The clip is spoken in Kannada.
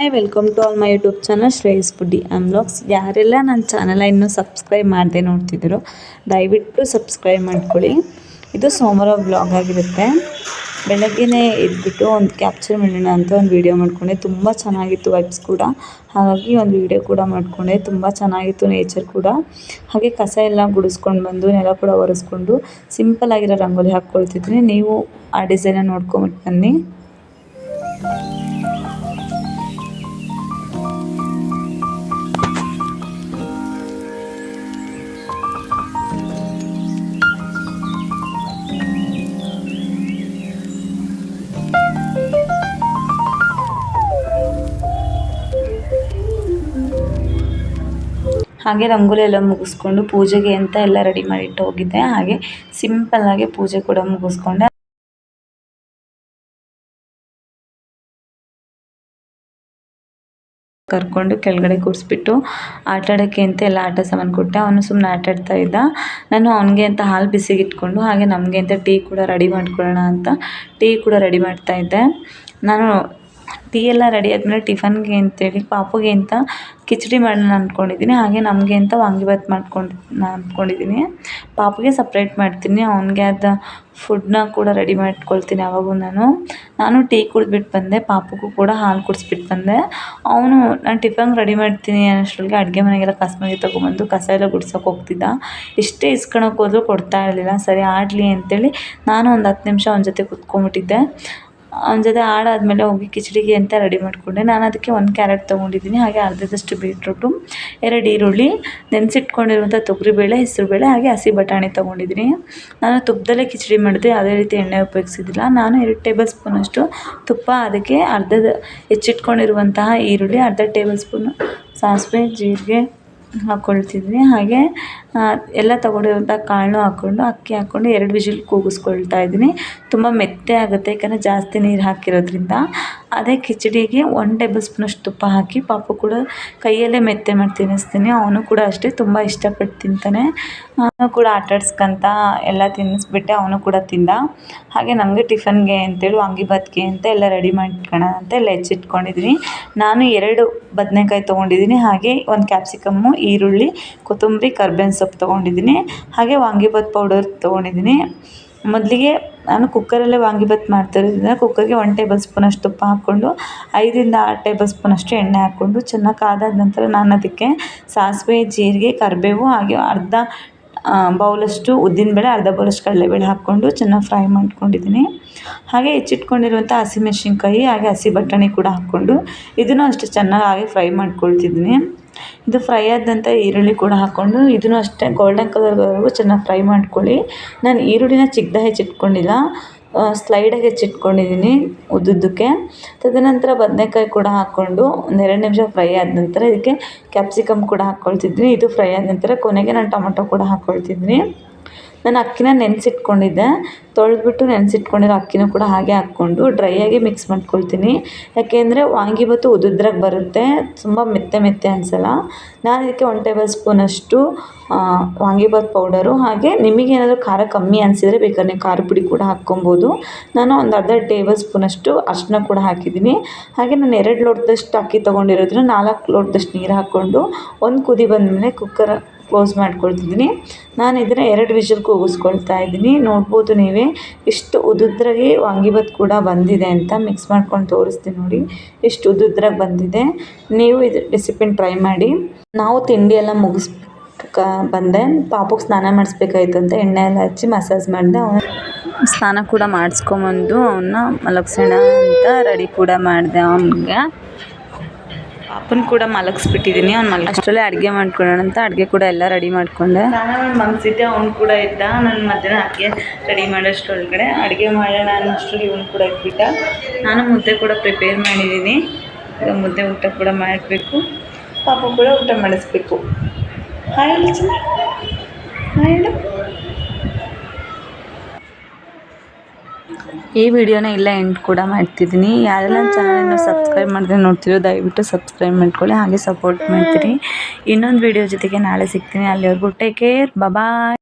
Hi welcome to all my YouTube channel Shreyas foodie am blogs ಯಾರೆಲ್ಲ ನನ್ನ ಚಾನಲ ಇನ್ನೂ ಸಬ್ಸ್ಕ್ರೈಬ್ ಮಾಡದೆ ನೋಡ್ತಿದ್ರು ದಯವಿಟ್ಟು ಸಬ್ಸ್ಕ್ರೈಬ್ ಮಾಡ್ಕೊಳ್ಳಿ. ಇದು ಸೋಮವಾರ ಬ್ಲಾಗ್ ಆಗಿರುತ್ತೆ. ಬೆಳಗ್ಗೆನೇ ಎದ್ಬಿಟ್ಟು ಒಂದು ಕ್ಯಾಪ್ಚರ್ ಮಾಡೋಣ ಅಂತ ಒಂದು ವೀಡಿಯೋ ಮಾಡ್ಕೊಂಡೆ. ತುಂಬ ಚೆನ್ನಾಗಿತ್ತು ವೈಬ್ಸ್ ಕೂಡ. ಹಾಗಾಗಿ ಒಂದು ವೀಡಿಯೋ ಕೂಡ ಮಾಡಿಕೊಂಡೆ. ತುಂಬ ಚೆನ್ನಾಗಿತ್ತು ನೇಚರ್ ಕೂಡ. ಹಾಗೆ ಕಸ ಎಲ್ಲ ಗುಡಿಸ್ಕೊಂಡು ಬಂದು, ನೆಲ ಕೂಡ ಒರೆಸ್ಕೊಂಡು ಸಿಂಪಲ್ ಆಗಿರೋ ರಂಗೋಲಿ ಹಾಕ್ಕೊಳ್ತಿದ್ದೀನಿ. ನೀವು ಆ ಡಿಸೈನ ನೋಡ್ಕೊಂಬಿಟ್ಟು ಬನ್ನಿ. ಹಾಗೆ ರಂಗೋಲಿ ಎಲ್ಲ ಮುಗಿಸ್ಕೊಂಡು ಪೂಜೆಗೆ ಅಂತ ಎಲ್ಲ ರೆಡಿ ಮಾಡಿಟ್ಟು ಹೋಗಿದ್ದೆ. ಹಾಗೆ ಸಿಂಪಲ್ ಆಗಿ ಪೂಜೆ ಕೂಡ ಮುಗಿಸ್ಕೊಂಡೆ. ಕರ್ಕೊಂಡು ಕೆಳಗಡೆ ಕೂರಿಸ್ಬಿಟ್ಟು ಆಟ ಆಡೋಕ್ಕೆ ಅಂತ ಎಲ್ಲ ಆಟ ಸಾಮಾನು ಕೊಟ್ಟೆ. ಅವನು ಸುಮ್ಮನೆ ಆಟ ಆಡ್ತಾ ಇದ್ದ. ನಾನು ಅವನಿಗೆ ಅಂತ ಹಾಲು ಬಿಸಿಗೆ ಇಟ್ಕೊಂಡು ಹಾಗೆ ನಮಗೆ ಅಂತ ಟೀ ಕೂಡ ರೆಡಿ ಮಾಡ್ಕೊಳ್ಳೋಣ ಅಂತ ಟೀ ಕೂಡ ರೆಡಿ ಮಾಡ್ತಾ ಇದ್ದೆ. ನಾನು ಟೀ ಎಲ್ಲ ರೆಡಿ ಆದಮೇಲೆ ಟಿಫನ್ಗೆ ಅಂತೇಳಿ ಪಾಪುಗೆ ಅಂತ ಕಿಚಡಿ ಮಾಡೋಣ ಅಂದ್ಕೊಂಡಿದ್ದೀನಿ ಹಾಗೆ ನಮಗೆ ಅಂತ ವಾಂಗಿಬಾತ್ ಮಾಡ್ಕೊಂಡು ಅಂದ್ಕೊಂಡಿದ್ದೀನಿ ಪಾಪುಗೆ ಸಪ್ರೇಟ್ ಮಾಡ್ತೀನಿ. ಅವನಿಗೆ ಆದ ಫುಡ್ನ ಕೂಡ ರೆಡಿ ಮಾಡ್ಕೊಳ್ತೀನಿ ಯಾವಾಗೂ ನಾನು. ನಾನು ಟೀ ಕುಡಿದ್ಬಿಟ್ಟು ಬಂದೆ. ಪಾಪುಗೂ ಕೂಡ ಹಾಲು ಕುಡಿಸ್ಬಿಟ್ಟು ಬಂದೆ. ಅವನು, ನಾನು ಟಿಫನ್ ರೆಡಿ ಮಾಡ್ತೀನಿ ಅನ್ನೋಷ್ಟರೊಳಗೆ ಅಡುಗೆ ಮನೆಗೆಲ್ಲ ಕಸ್ಮಾಗಿ ತೊಗೊಂಬಂದು ಕಸ ಎಲ್ಲ ಗುಡ್ಸೋಕೆ ಹೋಗ್ತಿದ್ದ. ಎಷ್ಟೇ ಇಸ್ಕೊಳಕ್ಕೆ ಹೋದರೂ ಕೊಡ್ತಾ ಇರಲಿಲ್ಲ. ಸರಿ ಆಡಲಿ ಅಂತೇಳಿ ನಾನು ಒಂದು ಹತ್ತು ನಿಮಿಷ ಅವನ ಜೊತೆ ಕುತ್ಕೊಂಡ್ಬಿಟ್ಟಿದ್ದೆ. ಅವನ ಜೊತೆ ಆಡಾದಮೇಲೆ ಹೋಗಿ ಕಿಚಡಿಗೆ ಅಂತ ರೆಡಿ ಮಾಡಿಕೊಂಡೆ. ನಾನು ಅದಕ್ಕೆ ಒಂದು ಕ್ಯಾರೆಟ್ ತೊಗೊಂಡಿದ್ದೀನಿ. ಹಾಗೆ ಅರ್ಧದಷ್ಟು ಬೀಟ್ರೂಟು, ಎರಡು ಈರುಳ್ಳಿ, ನೆನೆಸಿಟ್ಕೊಂಡಿರುವಂಥ ತೊಗರಿಬೇಳೆ ಹೆಸರುಬೇಳೆ ಹಾಗೆ ಹಸಿ ಬಟಾಣಿ ತೊಗೊಂಡಿದ್ದೀನಿ. ನಾನು ತುಪ್ಪದಲ್ಲೇ ಕಿಚಡಿ ಮಾಡಿದೆ ಯಾವುದೇ ರೀತಿ ಎಣ್ಣೆ ಉಪಯೋಗಿಸಿದ್ದಿಲ್ಲ. ನಾನು ಎರಡು ಟೇಬಲ್ ಸ್ಪೂನಷ್ಟು ತುಪ್ಪ, ಅದಕ್ಕೆ ಅರ್ಧದ ಹೆಚ್ಚಿಟ್ಕೊಂಡಿರುವಂತಹ ಈರುಳ್ಳಿ, ಅರ್ಧ ಟೇಬಲ್ ಸ್ಪೂನು ಸಾಸಿವೆ, ಜೀರಿಗೆ ಹಾಕ್ಕೊಳ್ತಿದ್ದೀನಿ ಹಾಗೆ ಎಲ್ಲ ತೊಗೊಂಡಿರುವಂಥ ಕಾಳನ್ನೂ ಹಾಕ್ಕೊಂಡು ಅಕ್ಕಿ ಹಾಕ್ಕೊಂಡು ಎರಡು ವಿಷಲ್ ಕೂಗಿಸ್ಕೊಳ್ತಾ ಇದ್ದೀನಿ. ತುಂಬ ಮೆತ್ತೆ ಆಗುತ್ತೆ, ಯಾಕಂದರೆ ಜಾಸ್ತಿ ನೀರು ಹಾಕಿರೋದ್ರಿಂದ. ಅದೇ ಕಿಚಡಿಗೆ ಒನ್ ಟೇಬಲ್ ಸ್ಪೂನಷ್ಟು ತುಪ್ಪ ಹಾಕಿ, ಪಾಪ ಕೂಡ ಕೈಯಲ್ಲೇ ಮೆತ್ತೆ ಮಾಡಿ ತಿನ್ನಿಸ್ತೀನಿ. ಅವನು ಕೂಡ ಅಷ್ಟೇ ತುಂಬ ಇಷ್ಟಪಟ್ಟು ತಿಂತಾನೆ. ಅವನು ಕೂಡ ಆಟಾಡ್ಸ್ಕೊಂತ ಎಲ್ಲ ತಿನ್ನಿಸ್ಬಿಟ್ಟೆ, ಅವನು ಕೂಡ ತಿಂದ. ಹಾಗೆ ನನಗೆ ಟಿಫನ್ಗೆ ಅಂತೇಳಿ ವಾಂಗಿಬಾತ್ಗೆ ಅಂತ ಎಲ್ಲ ರೆಡಿ ಮಾಡ್ಕೊಳ್ಳೋಣ ಅಂತ ಎಲ್ಲ ಹೆಚ್ಚಿಟ್ಕೊಂಡಿದ್ದೀನಿ. ನಾನು ಎರಡು ಬದನೆಕಾಯಿ ತೊಗೊಂಡಿದ್ದೀನಿ. ಹಾಗೆ ಒಂದು ಕ್ಯಾಪ್ಸಿಕಮ್ಮು ಈರುಳ್ಳಿ, ಕೊತ್ತಂಬರಿ, ಕರ್ಬೇವಿನ ಸೊಪ್ಪು ತೊಗೊಂಡಿದ್ದೀನಿ, ಹಾಗೆ ವಾಂಗಿಬಾತ್ ಪೌಡರ್ ತೊಗೊಂಡಿದ್ದೀನಿ. ಮೊದಲಿಗೆ ನಾನು ಕುಕ್ಕರಲ್ಲೇ ವಾಂಗಿಬಾತ್ ಮಾಡ್ತಿರೋದ್ರಿಂದ ಕುಕ್ಕರ್ಗೆ ಒನ್ ಟೇಬಲ್ ಸ್ಪೂನಷ್ಟು ತುಪ್ಪ ಹಾಕ್ಕೊಂಡು, ಐದರಿಂದ ಆರು ಟೇಬಲ್ ಸ್ಪೂನಷ್ಟು ಎಣ್ಣೆ ಹಾಕ್ಕೊಂಡು ಚೆನ್ನಾಗಿ ಕಾದಾದ ನಂತರ ನಾನು ಅದಕ್ಕೆ ಸಾಸಿವೆ, ಜೀರಿಗೆ, ಕರಿಬೇವು ಹಾಗೆ ಅರ್ಧ ಬೌಲಷ್ಟು ಉದ್ದಿನಬೇಳೆ, ಅರ್ಧ ಬೌಲಷ್ಟು ಕಡಲೆಬೇಳೆ ಹಾಕ್ಕೊಂಡು ಚೆನ್ನಾಗಿ ಫ್ರೈ ಮಾಡ್ಕೊಂಡಿದ್ದೀನಿ. ಹಾಗೆ ಹೆಚ್ಚಿಟ್ಕೊಂಡಿರುವಂಥ ಹಸಿಮೆಣ್ಸಿನ್ಕಾಯಿ ಹಾಗೆ ಹಸಿ ಬಟಾಣಿ ಕೂಡ ಹಾಕ್ಕೊಂಡು ಇದನ್ನು ಅಷ್ಟು ಚೆನ್ನಾಗಿ ಹಾಗೆ ಫ್ರೈ ಮಾಡ್ಕೊಳ್ತಿದ್ದೀನಿ. ಇದು ಫ್ರೈ ಆದಂಥ ಈರುಳ್ಳಿ ಕೂಡ ಹಾಕ್ಕೊಂಡು ಇದನ್ನು ಅಷ್ಟೇ ಗೋಲ್ಡನ್ ಕಲರ್ ಕಲರ್ವರೆಗೂ ಚೆನ್ನಾಗಿ ಫ್ರೈ ಮಾಡ್ಕೊಳ್ಳಿ. ನಾನು ಈರುಳ್ಳಿನ ಚಿಕ್ಕದಾಗಿ ಹೆಚ್ಚಿಟ್ಕೊಂಡಿಲ್ಲ ಸ್ಲೈಡಾಗಿ ಹೆಚ್ಚಿಟ್ಕೊಂಡಿದ್ದೀನಿ ಉದ್ದುದ್ದಕ್ಕೆ. ತದನಂತರ ಬದನೇಕಾಯಿ ಕೂಡ ಹಾಕ್ಕೊಂಡು ಒಂದು ಎರಡು ನಿಮಿಷ ಫ್ರೈ ಆದ ನಂತರ ಇದಕ್ಕೆ ಕ್ಯಾಪ್ಸಿಕಮ್ ಕೂಡ ಹಾಕ್ಕೊಳ್ತಿದ್ದೀನಿ ಇದು ಫ್ರೈ ಆದ ನಂತರ ಕೊನೆಗೆ ನಾನು ಟೊಮೊಟೊ ಕೂಡ ಹಾಕ್ಕೊಳ್ತಿದ್ದೀನಿ ನಾನು ಅಕ್ಕಿನ ನೆನೆಸಿಟ್ಕೊಂಡಿದ್ದೆ. ತೊಳೆದ್ಬಿಟ್ಟು ನೆನೆಸಿಟ್ಕೊಂಡಿರೋ ಅಕ್ಕಿನೂ ಕೂಡ ಹಾಗೆ ಹಾಕ್ಕೊಂಡು ಡ್ರೈಯಾಗಿ ಮಿಕ್ಸ್ ಮಾಡ್ಕೊಳ್ತೀನಿ. ಯಾಕೆಂದರೆ ವಾಂಗಿಬಾತು ಉದುದ್ರಾಗಿ ಬರುತ್ತೆ. ತುಂಬ ಮೆತ್ತೆ ಮೆತ್ತೆ ಅನಿಸಲ್ಲ. ನಾನು ಇದಕ್ಕೆ ಒನ್ ಟೇಬಲ್ ಸ್ಪೂನಷ್ಟು ವಾಂಗಿಬಾತ್ ಪೌಡರು ಹಾಗೆ ನಿಮಗೇನಾದರೂ ಖಾರ ಕಮ್ಮಿ ಅನಿಸಿದರೆ ಬೇಕಾದ್ರೆ ನೀವು ಖಾರ ಪುಡಿ ಕೂಡ ಹಾಕ್ಕೊಬೋದು. ನಾನು ಒಂದು ಅರ್ಧ ಟೇಬಲ್ ಸ್ಪೂನಷ್ಟು ಅರಿಶಿನ ಕೂಡ ಹಾಕಿದ್ದೀನಿ. ಹಾಗೆ ನಾನು ಎರಡು ಲೋಟದಷ್ಟು ಅಕ್ಕಿ ತೊಗೊಂಡಿರೋದ್ರಿಂದ ನಾಲ್ಕು ಲೋಟದಷ್ಟು ನೀರು ಹಾಕ್ಕೊಂಡು ಒಂದು ಕುದಿ ಬಂದಮೇಲೆ ಕುಕ್ಕರ್ ಕ್ಲೋಸ್ ಮಾಡ್ಕೊಳ್ತಿದ್ದೀನಿ. ನಾನು ಇದನ್ನು ಎರಡು ವಿಷಲ್ ಕೂಗಿಸ್ಕೊಳ್ತಾ ಇದ್ದೀನಿ. ನೋಡ್ಬೋದು ನೀವೇ. ಎಷ್ಟು ಉದುದ್ರಾಗಿ ವಾಂಗಿಬಾತ್ ಕೂಡ ಬಂದಿದೆ ಅಂತ ಮಿಕ್ಸ್ ಮಾಡ್ಕೊಂಡು ತೋರಿಸ್ತೀನಿ ನೋಡಿ. ಎಷ್ಟು ಉದುದ್ರಾಗಿ ಬಂದಿದೆ. ನೀವು ಇದು ರೆಸಿಪಿನ ಟ್ರೈ ಮಾಡಿ. ನಾವು ತಿಂಡಿ ಎಲ್ಲ ಮುಗಿಸ್ ಬಂದೆ. ಪಾಪಕ್ಕೆ ಸ್ನಾನ ಮಾಡಿಸ್ಬೇಕಾಯ್ತು ಅಂತ ಎಣ್ಣೆ ಎಲ್ಲ ಹಚ್ಚಿ ಮಸಾಜ್ ಮಾಡಿದೆ. ಅವನು ಸ್ನಾನ ಕೂಡ ಮಾಡಿಸ್ಕೊಂಬಂದು ಅವನ್ನ ಮಲಗ್ಸೋಣ ಅಂತ ರೆಡಿ ಕೂಡ ಮಾಡಿದೆ ಅವನಿಗೆ. ಪಾಪನ್ ಕೂಡ ಮಲಗಿಸ್ಬಿಟ್ಟಿದ್ದೀನಿ ಅವ್ನು ಮಲಗಿ ಅಷ್ಟರಲ್ಲೇ ಅಡುಗೆ ಮಾಡ್ಕೊಳ್ಳೋಣ ಅಂತ ಅಡುಗೆ ಕೂಡ ಎಲ್ಲ ರೆಡಿ ಮಾಡಿಕೊಂಡೆ. ನಾನು ಮಲಗಿಸಿದ್ದೆ ಅವ್ನು ಕೂಡ ಇದ್ದ ನನ್ನ ಮಧ್ಯಾಹ್ನ ಅಡುಗೆ ರೆಡಿ ಮಾಡೋಷ್ಟರೊಳಗಡೆ ಅಡುಗೆ ಮಾಡೋಣ ಅನ್ನೋಷ್ಟರಲ್ಲಿ ಇವನು ಕೂಡ ಇದ್ಬಿಟ್ಟ. ನಾನು ಮುದ್ದೆ ಕೂಡ ಪ್ರಿಪೇರ್ ಮಾಡಿದ್ದೀನಿ ಈಗ ಮುದ್ದೆ ಊಟ ಕೂಡ ಮಾಡಬೇಕು. ಪಾಪ ಕೂಡ ಊಟ ಮಾಡಿಸ್ಬೇಕು. ಹಾಯ್ ಈ ವಿಡಿಯೋನ ಇಲ್ಲ ಎಂಡ್ ಕೂಡ ಮಾಡ್ತಿದ್ದೀನಿ. ಯಾರೆಲ್ಲ ಚಾನಲ್ನ ಸಬ್ಸ್ಕ್ರೈಬ್ ಮಾಡಿದ್ರೆ ನೋಡ್ತಿರೋ ದಯವಿಟ್ಟು ಸಬ್ಸ್ಕ್ರೈಬ್ ಮಾಡ್ಕೊಳ್ಳಿ, ಹಾಗೆ ಸಪೋರ್ಟ್ ಮಾಡ್ತೀನಿ ಇನ್ನೊಂದು ವಿಡಿಯೋ ಜೊತೆಗೆ ನಾಳೆ ಸಿಗ್ತೀನಿ. ಅಲ್ಲಿವರೆಗೂ ಟೇಕ್ ಕೇರ್ ಬಾಯ್